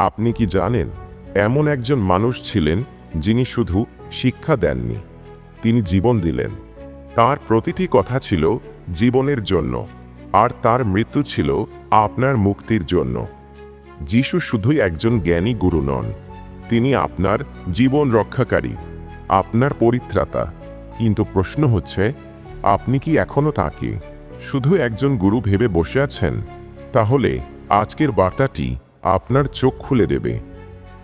আপনি কি জানেন, এমন একজন মানুষ ছিলেন যিনি শুধু শিক্ষা দেননি, তিনি জীবন দিলেন। তার প্রতিটি কথা ছিল জীবনের জন্য, আর তার মৃত্যু ছিল আপনার মুক্তির জন্য। যিশু শুধুই একজন জ্ঞানী গুরু নন, তিনি আপনার জীবন রক্ষাকারী, আপনার পরিত্রাতা। কিন্তু প্রশ্ন হচ্ছে, আপনি কি এখনও তাকে শুধু একজন গুরু ভেবে বসে আছেন? তাহলে আজকের বার্তাটি আপনার চোখ খুলে দেবে।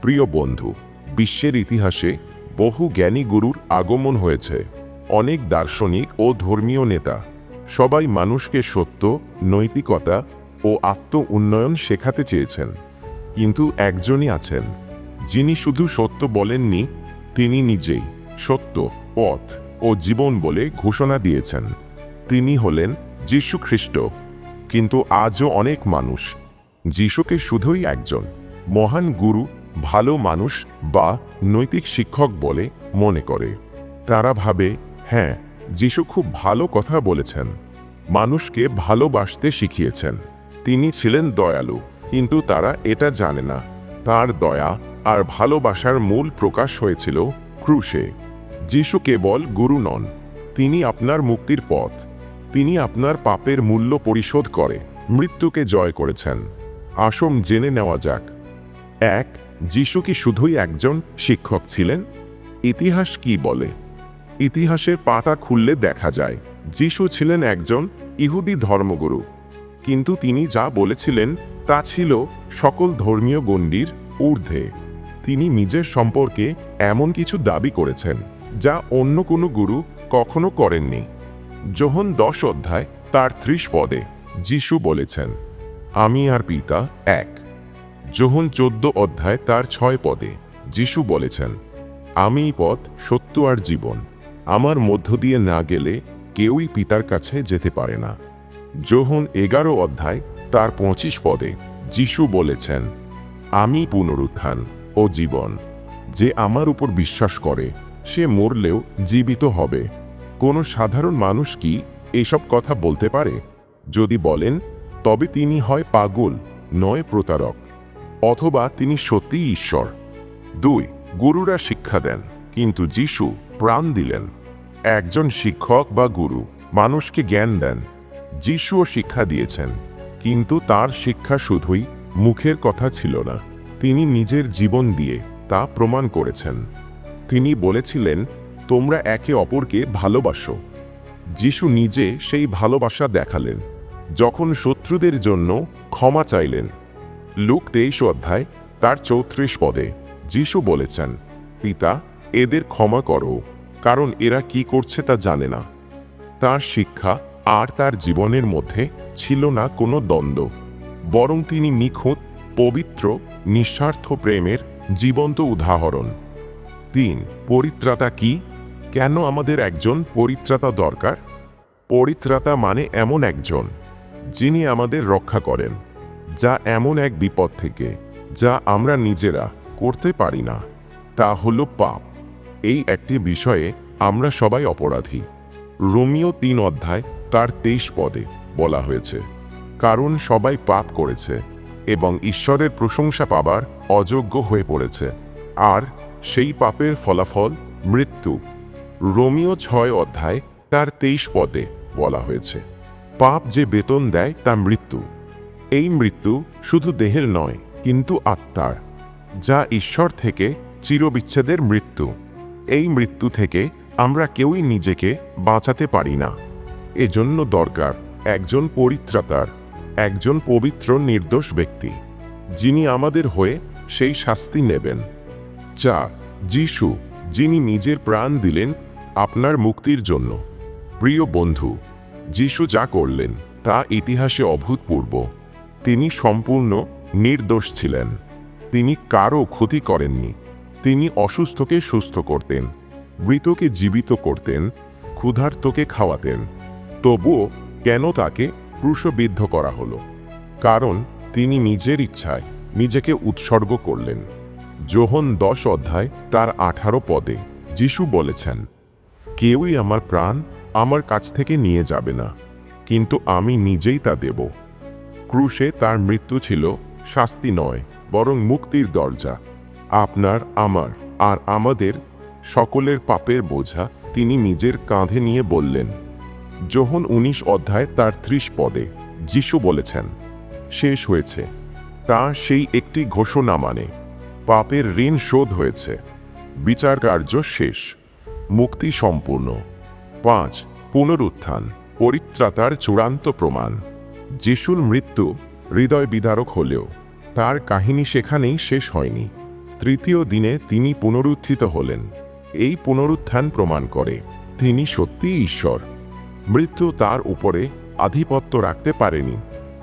প্রিয় বন্ধু, বিশ্বের ইতিহাসে বহু জ্ঞানী গুরুর আগমন হয়েছে। অনেক দার্শনিক ও ধর্মীয় নেতা, সবাই মানুষকে সত্য, নৈতিকতা ও আত্ম উন্নয়ন শেখাতে চেয়েছেন। কিন্তু একজনই আছেন, যিনি শুধু সত্য বলেননি, তিনি নিজেই সত্য, পথ ও জীবন বলে ঘোষণা দিয়েছেন। তিনি হলেন যীশু খ্রিস্ট, কিন্তু আজও অনেক মানুষ যিশুকে শুধুই একজন, মহান গুরু, ভালো মানুষ বা নৈতিক শিক্ষক বলে মনে করে। তারা ভাবে হ্যাঁ যিশু খুব ভালো কথা বলেছেন। মানুষকে ভালোবাসতে শিখিয়েছেন। তিনি ছিলেন দয়ালু, কিন্তু তারা এটা জানে না। তার দয়া আর ভালোবাসার মূল প্রকাশ হয়েছিল ক্রুশে। যিশু কেবল গুরু নন, তিনি আপনার মুক্তির পথ। তিনি আপনার পাপের মূল্য পরিশোধ করে, মৃত্যুকে জয় করেছেন। আসম জেনে নেওয়া যাক। এক, যিশু কি শুধুই একজন শিক্ষক ছিলেন? ইতিহাস কি বলে? ইতিহাসের পাতা খুললে দেখা যায়, যিশু ছিলেন একজন ইহুদি ধর্মগুরু। কিন্তু তিনি যা বলেছিলেন তা ছিল সকল ধর্মীয় গণ্ডির ঊর্ধ্বে। তিনি নিজের সম্পর্কে এমন কিছু দাবি করেছেন, যা অন্য কোনো গুরু কখনো করেননি। যোহন দশ অধ্যায়, তার ত্রিশ পদে, যিশু বলেছেন আমি আর পিতা এক। যোহন চোদ্দ অধ্যায় তার ছয় পদে যিশু বলেছেন আমিই পথ, সত্য আর জীবন। আমার মধ্য দিয়ে না গেলে কেউই পিতার কাছে যেতে পারে না। যোহন এগারো অধ্যায় তার পঁচিশ পদে যিশু বলেছেন, আমি পুনরুত্থান ও জীবন। যে আমার উপর বিশ্বাস করে, সে মরলেও জীবিত হবে। কোনো সাধারণ মানুষ কি এসব কথা বলতে পারে? যদি বলেন তবে তিনি হয় পাগল, নয় প্রতারক, অথবা তিনি সত্যিই ঈশ্বর। দুই, গুরুরা শিক্ষা দেন, কিন্তু যিশু প্রাণ দিলেন। একজন শিক্ষক বা গুরু মানুষকে জ্ঞান দেন, যিশুও শিক্ষা দিয়েছেন, কিন্তু তার শিক্ষা শুধুই মুখের কথা ছিল না, তিনি নিজের জীবন দিয়ে তা প্রমাণ করেছেন। তিনি বলেছিলেন, তোমরা একে অপরকে ভালোবাসো। যিশু নিজে সেই ভালোবাসা দেখালেন। যখন শত্রুদের জন্য ক্ষমা চাইলেন। লুক তেইশ অধ্যায়, তার চৌত্রিশ পদে যিশু বলেছেন, পিতা, এদের ক্ষমা করো, কারণ এরা কি করছে তা জানে না। তার শিক্ষা আর তার জীবনের মধ্যে ছিল না কোনো দ্বন্দ্ব, বরং তিনি নিখুঁত, পবিত্র, নিঃস্বার্থ প্রেমের জীবন্ত উদাহরণ। তিন, পরিত্রাতা কি? কেন আমাদের একজন পরিত্রাতা দরকার? পরিত্রাতা মানে এমন একজন যিনি আমাদের রক্ষা করেন, যা এমন এক বিপদ থেকে, যা আমরা নিজেরা করতে পারি না, তা হলো পাপ। এই একটি বিষয়ে আমরা সবাই অপরাধী। রোমিও তিন অধ্যায়, তার তেইশ পদে বলা হয়েছে, কারণ সবাই পাপ করেছে এবং ঈশ্বরের প্রশংসা পাবার অযোগ্য হয়ে পড়েছে, আর সেই পাপের ফলাফল মৃত্যু। রোমিও ছয় অধ্যায়, তার তেইশ পদে বলা হয়েছে। পাপ যে বেতন দেয়, তা মৃত্যু। এই মৃত্যু শুধু দেহের নয়, কিন্তু আত্মার, যা ঈশ্বর থেকে চিরবিচ্ছেদের মৃত্যু। এই মৃত্যু থেকে আমরা কেউই নিজেকে বাঁচাতে পারি না। এজন্য দরকার একজন পরিত্রাতার, একজন পবিত্র নির্দোষ ব্যক্তি, যিনি আমাদের হয়ে সেই শাস্তি নেবেন। চার, যিশু, যিনি নিজের প্রাণ দিলেন আপনার মুক্তির জন্য। প্রিয় বন্ধু যিশু যা করলেন, তা ইতিহাসে অভূতপূর্ব। তিনি সম্পূর্ণ নির্দোষ ছিলেন। তিনি কারও ক্ষতি করেননি। তিনি অসুস্থকে সুস্থ করতেন, মৃতকে জীবিত করতেন, ক্ষুধার্তকে খাওয়াতেন। তবুও কেন তাকে ক্রুশবিদ্ধ করা হলো? কারণ তিনি নিজের ইচ্ছায় নিজেকে উৎসর্গ করলেন। যোহন দশ অধ্যায় তার আঠারো পদে যিশু বলেছেন, কেউই আমার প্রাণ আমার কাছ থেকে নিয়ে যাবে না। কিন্তু আমি নিজেই তা দেব। ক্রুশে তার মৃত্যু ছিল শাস্তি নয়, বরং মুক্তির দরজা। আপনার, আমার আর আমাদের সকলের পাপের বোঝা তিনি নিজের কাঁধে নিয়ে বললেন। যোহন উনিশ অধ্যায় তার ত্রিশ পদে যিশু বলেছেন, শেষ হয়েছে। তা সেই একটি ঘোষণা মানে পাপের ঋণ শোধ হয়েছে। বিচার কার্য শেষ। মুক্তি সম্পূর্ণ। পাঁচ, পুনরুত্থান, পরিত্রাতার চূড়ান্ত প্রমাণ। যিশুর মৃত্যু হৃদয় বিদারক হলেও, তার কাহিনী সেখানেই শেষ হয়নি। তৃতীয় দিনে তিনি পুনরুত্থিত হলেন। এই পুনরুত্থান প্রমাণ করে তিনি সত্যিই ঈশ্বর। মৃত্যু তার উপরে আধিপত্য রাখতে পারেনি।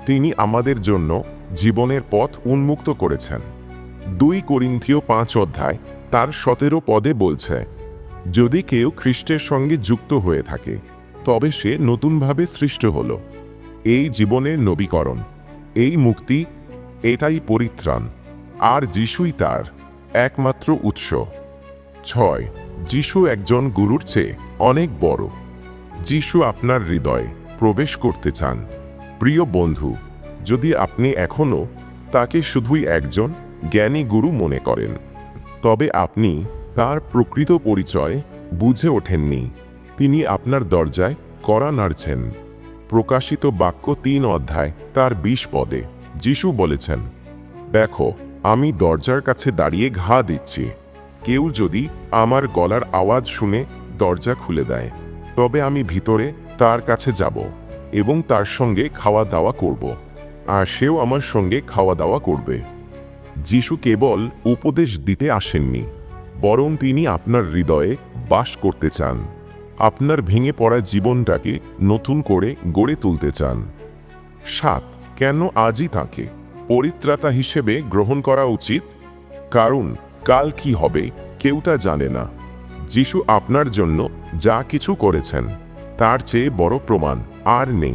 তিনি আমাদের জন্য জীবনের পথ উন্মুক্ত করেছেন। দুই করিন্থীয় পাঁচ অধ্যায় তার সতেরো পদে বলছে যদি কেউ খ্রিস্টের সঙ্গে যুক্ত হয়ে থাকে, তবে সে নতুনভাবে সৃষ্ট হল। এই জীবনের নবীকরণ, এই মুক্তি, এটাই পরিত্রাণ, আর যিশুই তার একমাত্র উৎস। ছয়, যিশু একজন গুরুর চেয়ে অনেক বড়। যিশু আপনার হৃদয়ে প্রবেশ করতে চান। প্রিয় বন্ধু, যদি আপনি এখনও তাকে শুধুই একজন জ্ঞানী গুরু মনে করেন, তবে আপনি তার প্রকৃত পরিচয় বুঝে ওঠেননি। তিনি আপনার দরজায় কড়া নাড়ছেন। প্রকাশিত বাক্য তিন অধ্যায়, তার বিশ পদে। যিশু বলেছেন, দেখো, আমি দরজার কাছে দাঁড়িয়ে ঘা দিচ্ছি। কেউ যদি আমার গলার আওয়াজ শুনে দরজা খুলে দেয়, তবে আমি ভিতরে তার কাছে যাব এবং তার সঙ্গে খাওয়া দাওয়া করব, আর সেও আমার সঙ্গে খাওয়া দাওয়া করবে। যিশু কেবল উপদেশ দিতে আসেননি। বরং তিনি আপনার হৃদয়ে বাস করতে চান। আপনার ভেঙে পড়া জীবনটাকে নতুন করে গড়ে তুলতে চান। সাত, কেন আজই তাকে পরিত্রাতা হিসেবে গ্রহণ করা উচিত? কারণ, কাল কি হবে কেউ তা জানে না। যিশু আপনার জন্য যা কিছু করেছেন, তার চেয়ে বড় প্রমাণ আর নেই।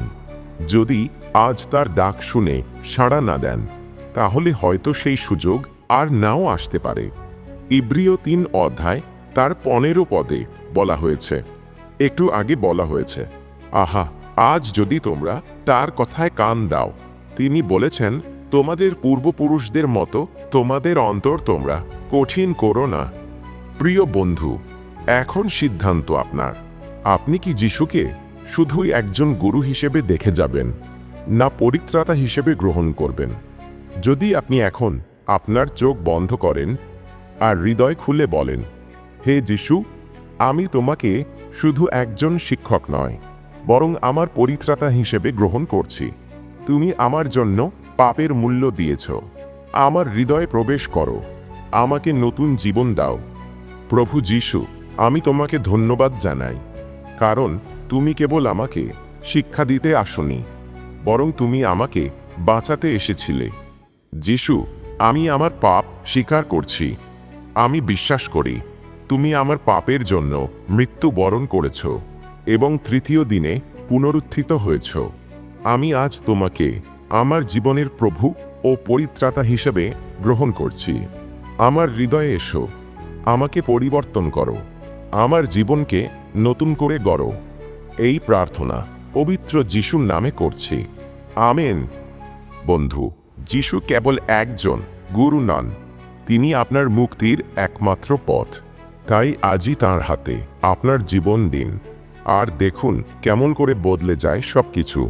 যদি আজ তার ডাক শুনে সাড়া না দেন, তাহলে হয়তো সেই সুযোগ আর নাও আসতে পারে। ইব্রিয় তিন অধ্যায়, তার পনেরো পদে বলা হয়েছে। একটু আগে বলা হয়েছে, আহা, আজ যদি তোমরা তার কথায় কান দাও, তিনি বলেছেন, তোমাদের পূর্বপুরুষদের মতো তোমাদের অন্তর তোমরা কঠিন করো না। প্রিয় বন্ধু, এখন সিদ্ধান্ত আপনার। আপনি কি যিশুকে শুধুই একজন গুরু হিসেবে দেখে যাবেন, না পরিত্রাতা হিসেবে গ্রহণ করবেন? যদি আপনি এখন আপনার চোখ বন্ধ করেন আর হৃদয় খুলে বলেন, হে যিশু, আমি তোমাকে শুধু একজন শিক্ষক নয়, বরং আমার পরিত্রাতা হিসেবে গ্রহণ করছি। তুমি আমার জন্য পাপের মূল্য দিয়েছ। আমার হৃদয়ে প্রবেশ করো। আমাকে নতুন জীবন দাও। প্রভু যিশু, আমি তোমাকে ধন্যবাদ জানাই, কারণ তুমি কেবল আমাকে শিক্ষা দিতে আসনি, বরং তুমি আমাকে বাঁচাতে এসেছিলে। যিশু, আমি আমার পাপ স্বীকার করছি। আমি বিশ্বাস করি, তুমি আমার পাপের জন্য মৃত্যু বরণ করেছ এবং তৃতীয় দিনে পুনরুত্থিত হয়েছ। আমি আজ তোমাকে আমার জীবনের প্রভু ও পরিত্রাতা হিসেবে গ্রহণ করছি। আমার হৃদয়ে এসো, আমাকে পরিবর্তন করো, আমার জীবনকে নতুন করে গড়ো। এই প্রার্থনা পবিত্র যিশুর নামে করছি। আমেন। বন্ধু, যিশু কেবল একজন, গুরু নন। তিনি আপনার মুক্তির একমাত্র পথ। তাই আজই তার হাতে আপনার জীবন দিন। আর দেখুন কেমন করে বদলে যায় সব কিছু